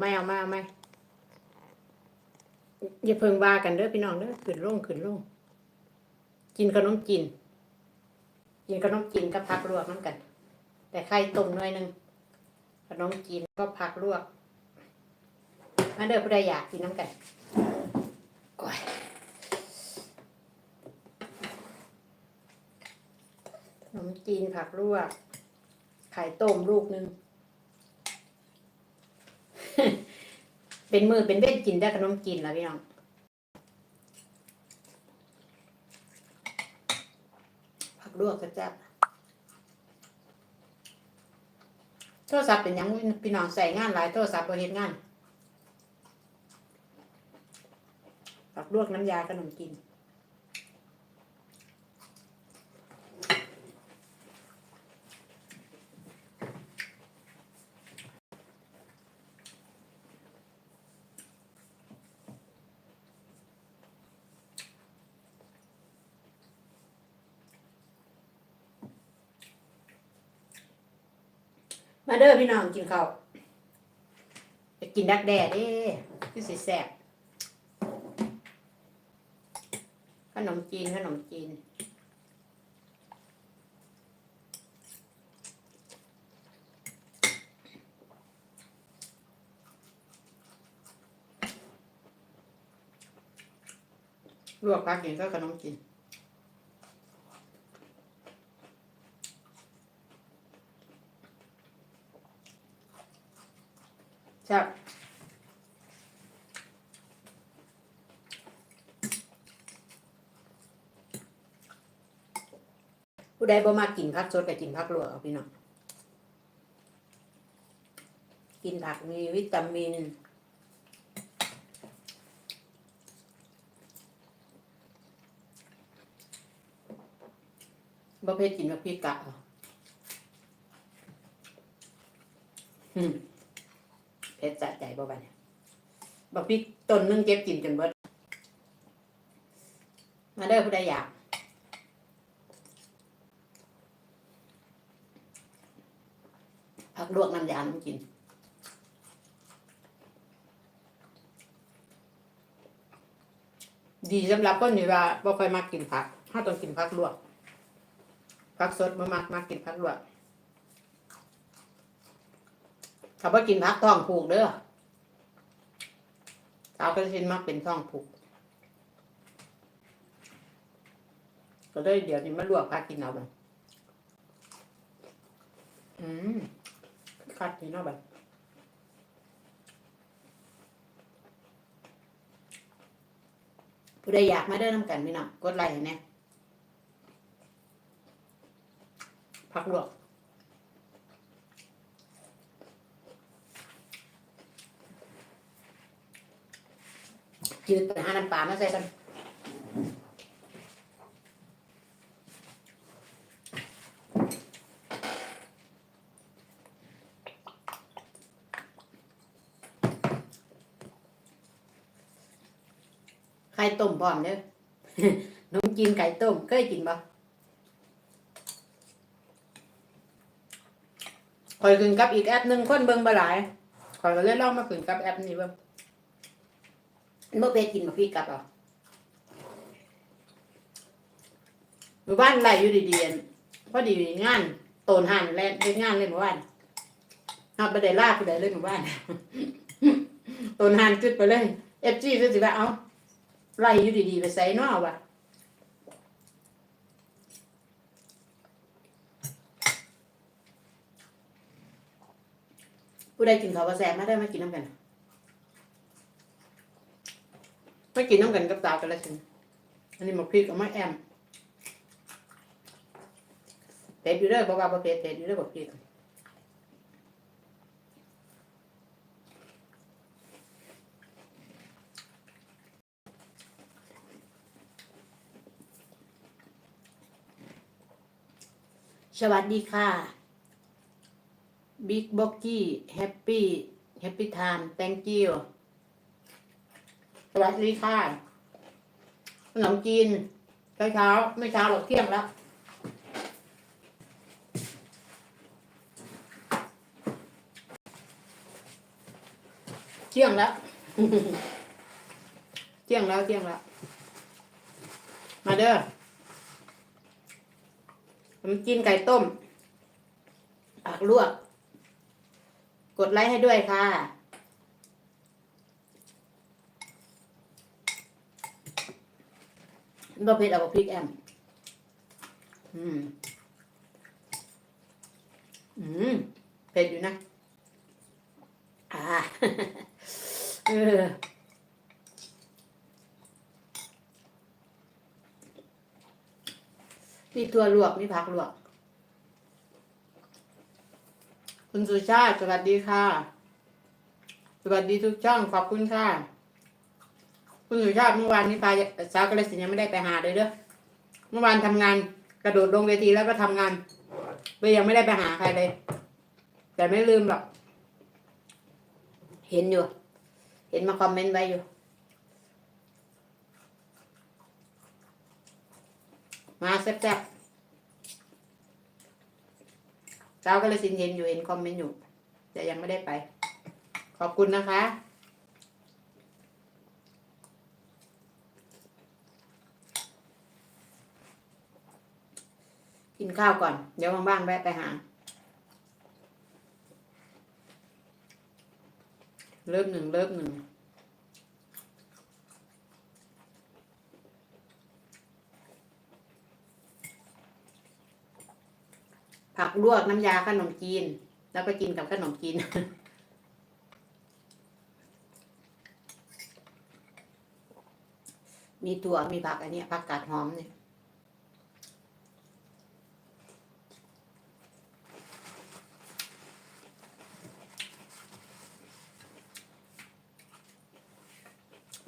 ไม่เอามาเอาไหมอย่าเพิ่งว่ากันเด้อพี่น้องเด้อขึ้นลงขึ้นลงกินขนมจีนกินขนมจีนกับผักลวกน้ำกัน แต่ไข่ต้มหน่อยหนึ่งขนมจีนก็ผักลวกมาเด้อผู้ใดอยากกินน้ำกันโอ้ยขนมจีนผักลวกไข่ต้มลูกหนึ่ง เป็นมือเป็นเว้นกินได้ขนมจีนแล้วพี่น้องผักลวกกระจับโทรศัพท์เป็นยังพี่น้องใส่งานหลายโทรศัพท์บริเฮ็ดงานผักลวกน้ำยาขนมจีน มาเด้อพี่น้องกินข้าวไปกินดักแด้เด้คือสิแซ่บขนมจีนขนมจีนลวกปลากินก็ขนมจีน ใดบ่มากินผักสดก็กินผักลวกเอาพี่น้องกินผักมีวิตามิน บ่เพชกินกับพริกกะเหรออืมเพชรสะใจบ่บัดเนี่ยบักพริกต้นนึงเก็บกินจนเบิดมาเด้อผู้ใดอยากลวกน้ำยาน้ำ กิน ดีสำหรับคนที่ว่าบ่ค่อยมักกินผักถ้าต้องกินผักลวกผักสดบ่มักมักกินผักลวกถ้าว่ากินพักท้องผูกเด้อสาวกระชินมากเป็นท้องผูกก็เลยเดี๋ยวนี้มาลวกพักกินเอาบังอืม คัดนี่เนาะบังผู้ใดอยากมาเด้อน้ำกันพี่น้องกดไลค์ให้แน่พักลวกจืดไปหาน้ำปลามาใส่กัน ไข่ต้มพร้อมเด้อนมจีนไก่ต้มเคยกินบ่คอยขึ้นกับอีกแอปหนึ่งคนเบิ่งบ่หลายคอยก็เลยลองมาขึ้นกับแอปนี้เบิ่งเมื่อไปกินมาพี่กับเหรอหมู่บ้านไรอยู่ดีๆอั่นพอดีงานโตนหันแล่นเล่นงานเล่นหมู่บ้านเอาไปได้ลากไปได้เลยหมู่บ้านโตนหันจุดไปเลยเอฟจีก็สิว่าเอา ไล่อยู่ดีๆไปใส่นอกว่ะผู้ใดกินข้าวปลาแซมมาได้มากินน้ำกันไม่กินน้ำกันกับตากันแล้วสิอันนี้มกพริกกับมะแอมเผ็ดอยู่เด้อบอกว่าเผ็ดเผ็ดอยู่เด้อบอกพริก สวัสดีค่ะบิ๊กบ็อกกี้แฮปปี้แฮปปี้ไทม์ thank you สวัสดีค่ะขนมจีนเช้าเช้าไม่เช้าหรอกเที่ยงแล้วเที่ยงแล้ว เที่ยงแล้วเที่ยงแล้ว มาเด้อ ผมกินไก่ต้มผักลวก กดไลค์ให้ด้วยค่ะ บ่เผ็ดเอาพริกแอม อืม อืม เผ็ดอยู่นะ อ่า เออ มีตัวลวกมีผักลวก คุณสุชาติสวัสดีค่ะ สวัสดีทุกช่องขอบคุณค่ะ คุณสุชาติเมื่อวานนี้พาสาวกระสินยังไม่ได้ไปหาเลยเด้อเมื่อวานทำงานกระโดดลงเวทีแล้วก็ทำงานเลยยังไม่ได้ไปหาใครเลย แต่ไม่ลืมหรอก เห็นอยู่ เห็นมาคอมเมนต์ไว้อยู่ มาแซ่บๆเจ้าก็เลยสินเห็นอยู่เห็นคอมเมนต์อยู่แต่ยังไม่ได้ไป ขอบคุณนะคะ กินข้าวก่อน เดี๋ยวว่างๆแวะไปหา เริ่มหนึ่งเริ่มหนึ่ง ผักลวกน้ำยาขนมจีน แล้วก็กินกับขนมจีน มีถั่วมีผักอันนี้ผักกาดหอมเนี่ย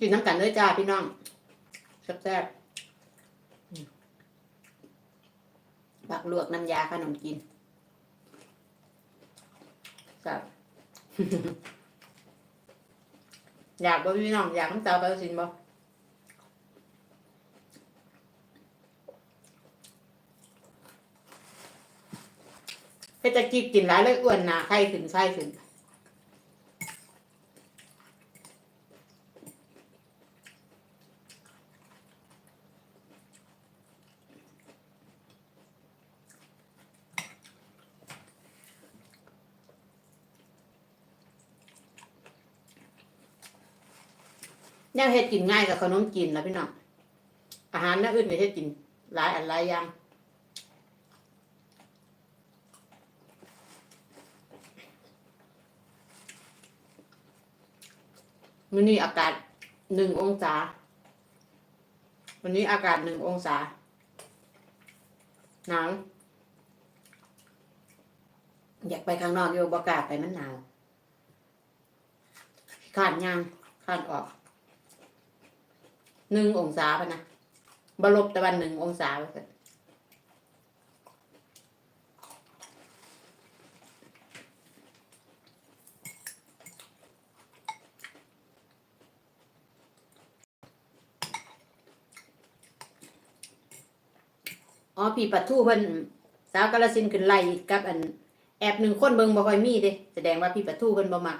กินน้ำกันด้วยจ้าพี่น้องแซ่บๆอืม บักลวกน้ำยาขนมกินครับอยากบ่พี่น้องอยากน้ำตาไปสินบ่เฮ็จะกินกินหลายเลยอ้วนหนาไข้ขึ้นไข้ขึ้น แนวเฮ็ดกินง่ายกับขนมจีนแล้วพี่น้อง อาหารแนวอื่นก็เฮ็ดกินหลายอันหลายอย่างวันนี้อากาศหนึ่งองศา วันนี้อากาศหนึ่งองศา หนาว อยากไปข้างนอกอยู่บกล้าไปมันหนาว ขานยางขานออก หนึ่งองศาปะนะบลบตะวันหนึ่งองศาไปอะอ๋อพี่ปัทูเพิ่นสาวกาลสินขึ้นไล่กับอัน แอบหนึ่งคนเบิงบ่ค่อยมีเด้แสดงว่าพี่ปัทูเพิ่นบ่มัก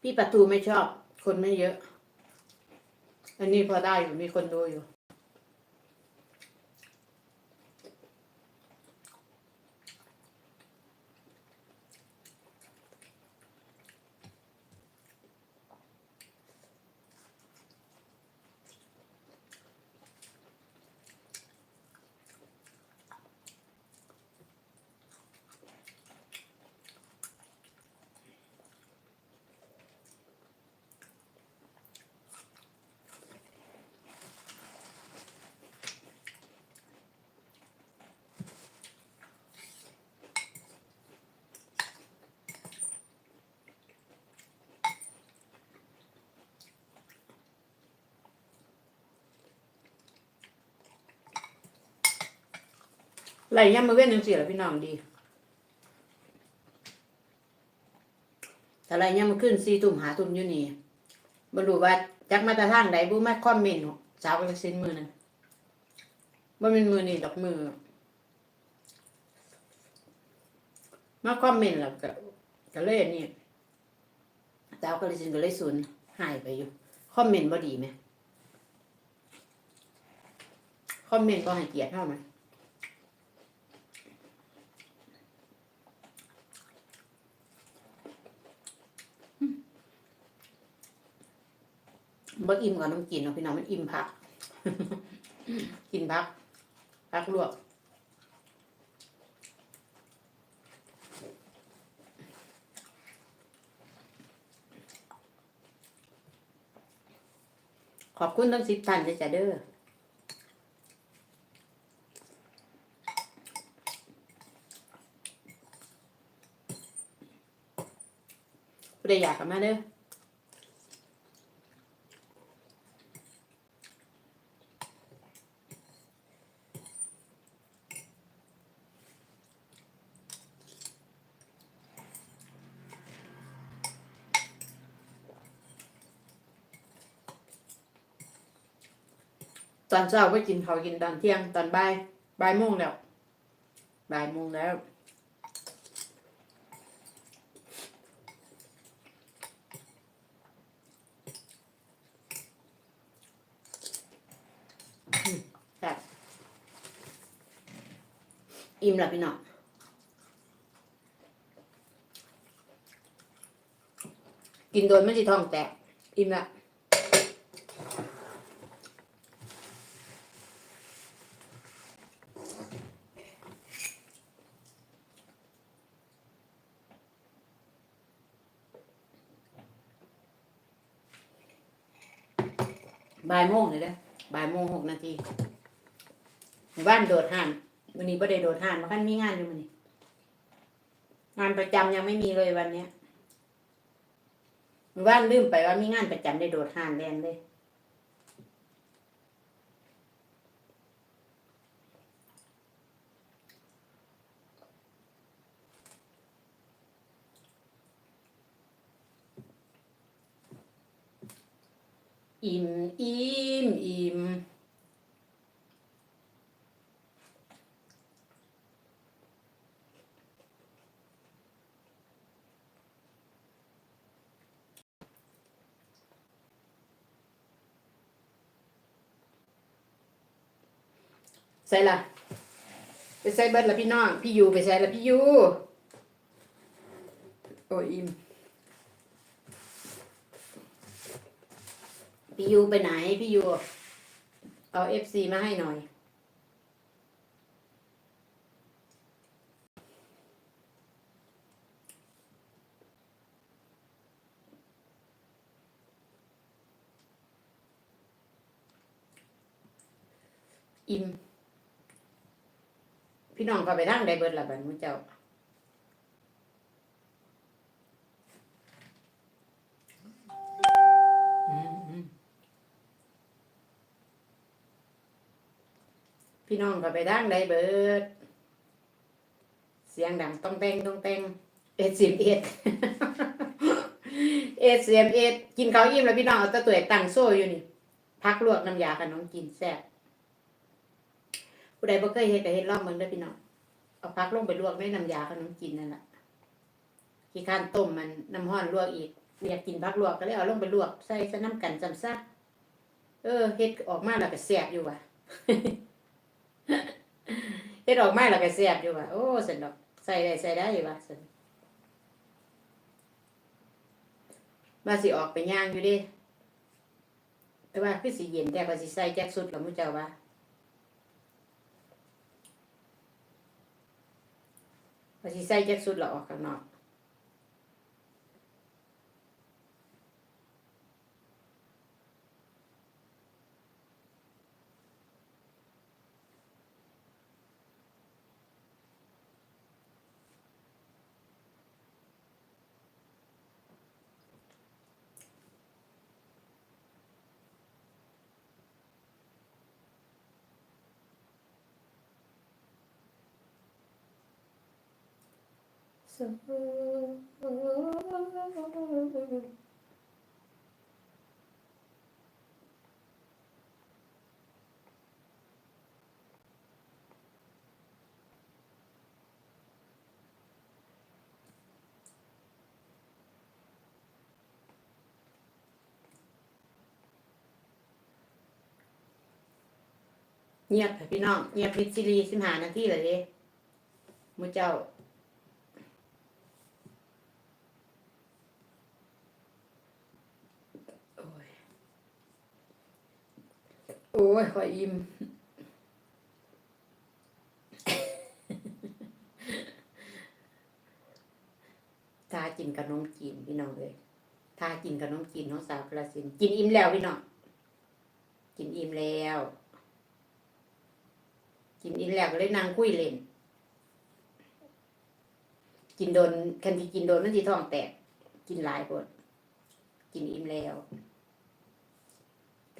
พี่ประตูไม่ชอบ คนไม่เยอะ อันนี้พอได้อยู่มีคนดูอยู่ ไหลย่ำมือเว้นยังเสียหรอพี่น้องดีแต่ไหลย่ำมือขึ้นสี่ตุ่มหาตุ่มอยู่นี่บรรลุว่าจักมาตรทางใดบูมาคอมเมนต์สาวกระสินมือนั่นว่าเป็นมือนี่ดอกมือ มาคอมเมนต์แล้วก็ก็เลยนนี่แต่เอาก็เลยสินก็เลยสูญหายไปอยู่ คอมเมนต์บ่ดีไหมคอมเมนต์ก็ให้เกียรติเท่าไหม บ่อิ่มกับน้ำกินเนาะพี่น้องมันอิ่มผัก กินผักผักลวกขอบคุณทั้งสิบท่านเลยจ้ะเด้อผู้ใดอยากกลับมาเด้อ ตอนเช้าไปกินเขาวกินตอนเที่ยง ตอนบ่ายบ่ายโมงแล้วบ่ายโมงแล้วครับอิ่มแล้วพี่น้องกินโดนไม่ใช่ท้องแตกอิ่มละ บ่ายโมงเลยเด้อบ่ายโมงหกนาทีหมู่บ้านโดดห่านวันนี้ไ่ได้โดดห่านมาคันมีงานอยู่มันนี้งานประจำยังไม่มีเลยวันเนี้ยหมู่บ้านลืมไปว่ามีงานประจำได้โดดห่านแลนเลย อิ่มอิ่มอิ่มใส่ละไปใส่เบิร์ดละพี่น้อง พี่ยูไปใส่ละพี่ยูโอ้ยอิ่ม พี่ยูไปไหน พี่ยูเอาเอฟซีมาให้หน่อย อิ่มพี่น้องก็ไปทางใดเบิดละบัดมุเจ้า อืม พี่น้องก็ไปดังได้เบิด เสียงดังต้องเต้งต้องเต้งเอ็ดสิบเอ็ดเอ็ดเสียมเอ็ดกินข้าวอิ่มแล้วพี่น้องเอาตะตัวตั้งโซ่อยู่นี่ พักลวกน้ำยากับน้องกินแซ่บผู้ใดบ่เคยเฮ็ดก็เฮ็ดลองเบิ่งเด้พี่น้องเอาพักลงไปลวกในน้ำยากับน้องกินนั่นแหละขี้ข้านต้มมันน้ำร้อนลวกอีกอยากกินพักลวกก็เลยเอาลงไปลวกใส่ใส่น้ำกันจำซะเออเฮ็ดออกมาแล้วก็แซ่บอยู่ว่ะ เฮ็ดออกมาแล้วก็แซ่บอยู่ว่าโอ้สนดอกใส่ได้ใส่ได้อยู่ว่าสนมาสิออกไปย่างอยู่ดิแต่ว่าคือสิเย็นแต่ก็สิใส่แจ็คสุดแล้วมุเจ้าว่าก็สิใส่แจ็คสุดแล้วออกข้างนอก เงียบพี่น้องเงียบพิซิลีสิบหานาทีเลยมือเจ้า โอ้ยขออิ่มทากินขนมจีนพี่น้องเลยทากินขนมจีนน้องสาวกระสินกินอิ่มแล้วพี่น้องกินอิ่มแล้ว กินอิ่มแล้วก็เลยนั่งคุยเล่น กินโดนคันที่กินโดนมันสิท้องแตก กินหลายปดกินอิ่มแล้ว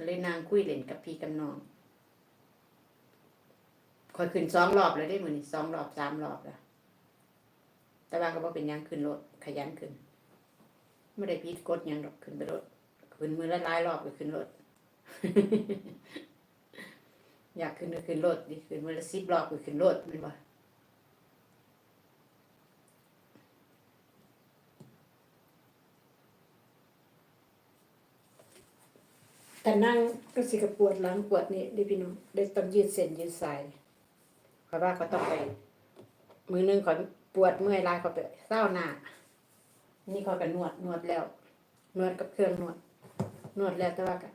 ก็เลยนั่งคุยเล่นกับพี่กับน้องคอยขึ้นสองรอบแล้วได้มือนี่สองรอบสามรอบล้วแต่ว่าก็บ่เป็นยังขึ้นรถขยันขึ้นไม่ได้พิดกดยังดอกขึ้นไปรถขึ้นมือละลายรอบไปขึ้นรถอยากขึ้นก็ขึ้นรถดิขึ้นมือละสิบรอบไปขึ้นรถมันบ่ แต่นั่งก็สิกระปวดหลังปวดนี่ดิพี่น้องได้ต้องยืดเส้นยืดสายเพราะว่าก็ต้องไป มือหนึงก่อปวดเมื่อยลายเขาไปเศร้าหน้านี่เขาก็นวดนวดแล้ว นวดกับเครื่องนวด นวดแล้วแต่ว่าก็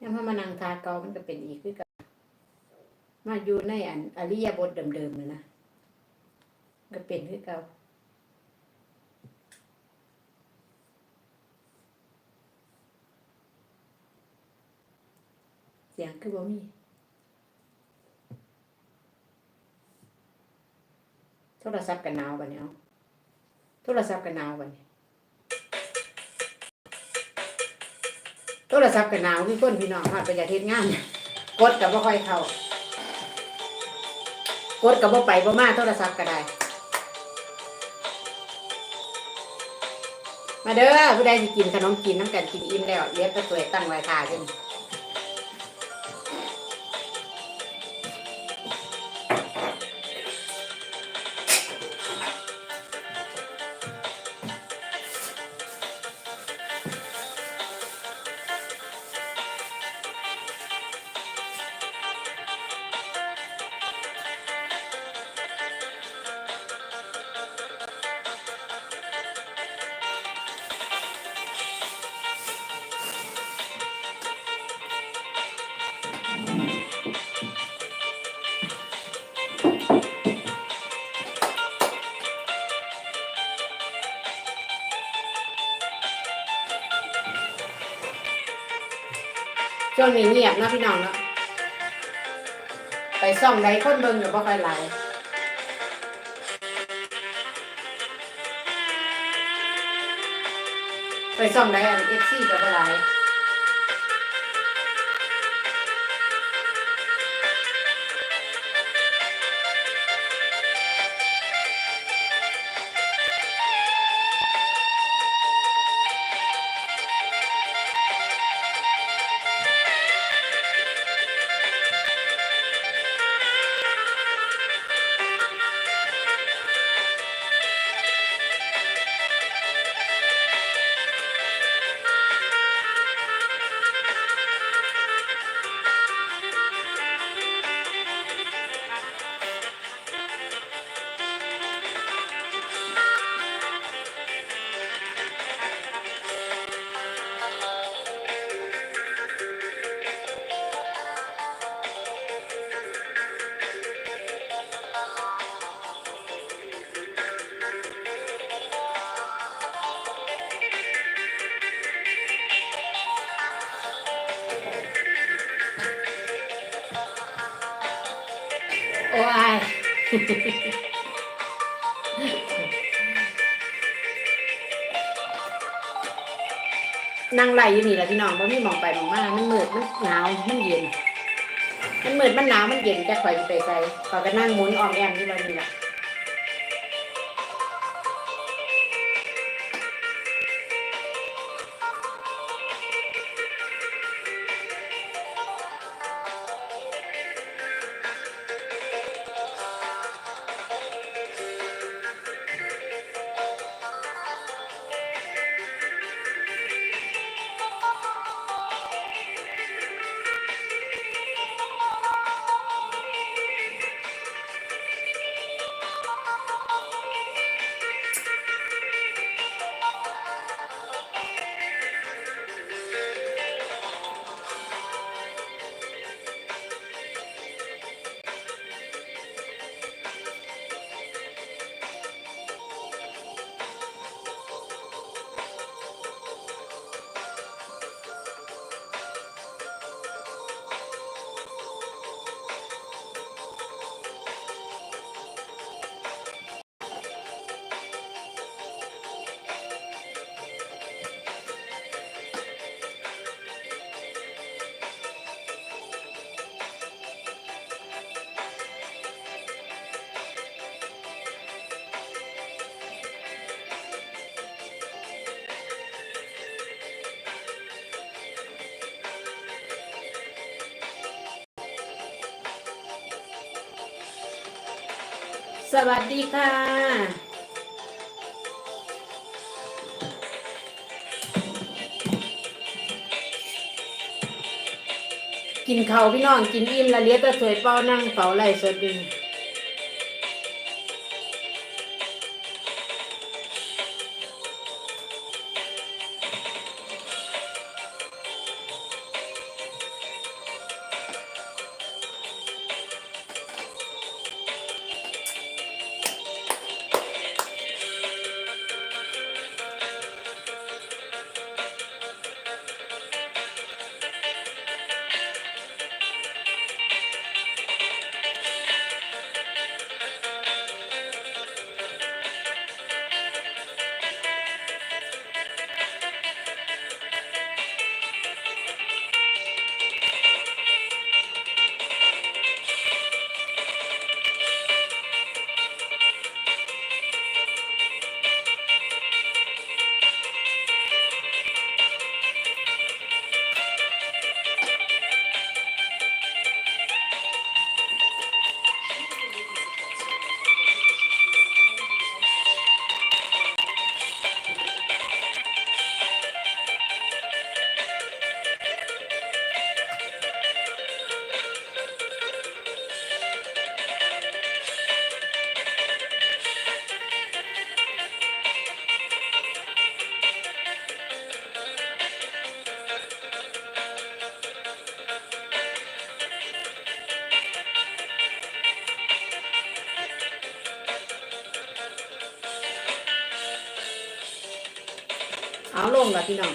ยังพอมานั่งทาเกามันก็เป็นอีกคือกันมาอยู่ในอันอริยบทเดิมๆเลยนะก็เป็นคือเก่า เสียงคือบ่มีโทรศัพท์กันหนาวบัดนี้เอาโทรศัพท์กันหนาวบัดนี้โทรศัพท์กันหนาวคือคนพี่น้องฮอดไปอยากเฮ็ดงานกดก็บ่ค่อยเข้ากดก็บ่ไปบ่มาโทรศัพท์ก็ได้ มาเด้อผู้ใดสิกินขนมกินน้ำกันกินอิ่มแล้วเลี้ยงตะสวยตั้งไว้ท่าจัง ช่วงนี้เงียบนะพี่น้องเนาะไปซ่องไรคนเบิ่งก็บ่ค่อยหลายไปซ่องไรอันเอฟซีก็บ่หลาย นั่งไหลอยู่นี่แหละพี่น้องเพราะไม่มองไปมองมามันมืดมันหนาวมันเย็น มันมืดมันหนาวมันเย็นจะคอยไปใส่คอยก็นั่งหมุนออมแอมที่เรานี่แหละ วัสดีค่ะ กินเขาพี่น้องกินอิ่มละเลียแต่สวยเป้านั่งเป่าไหลสดดึ ละพี่น้อง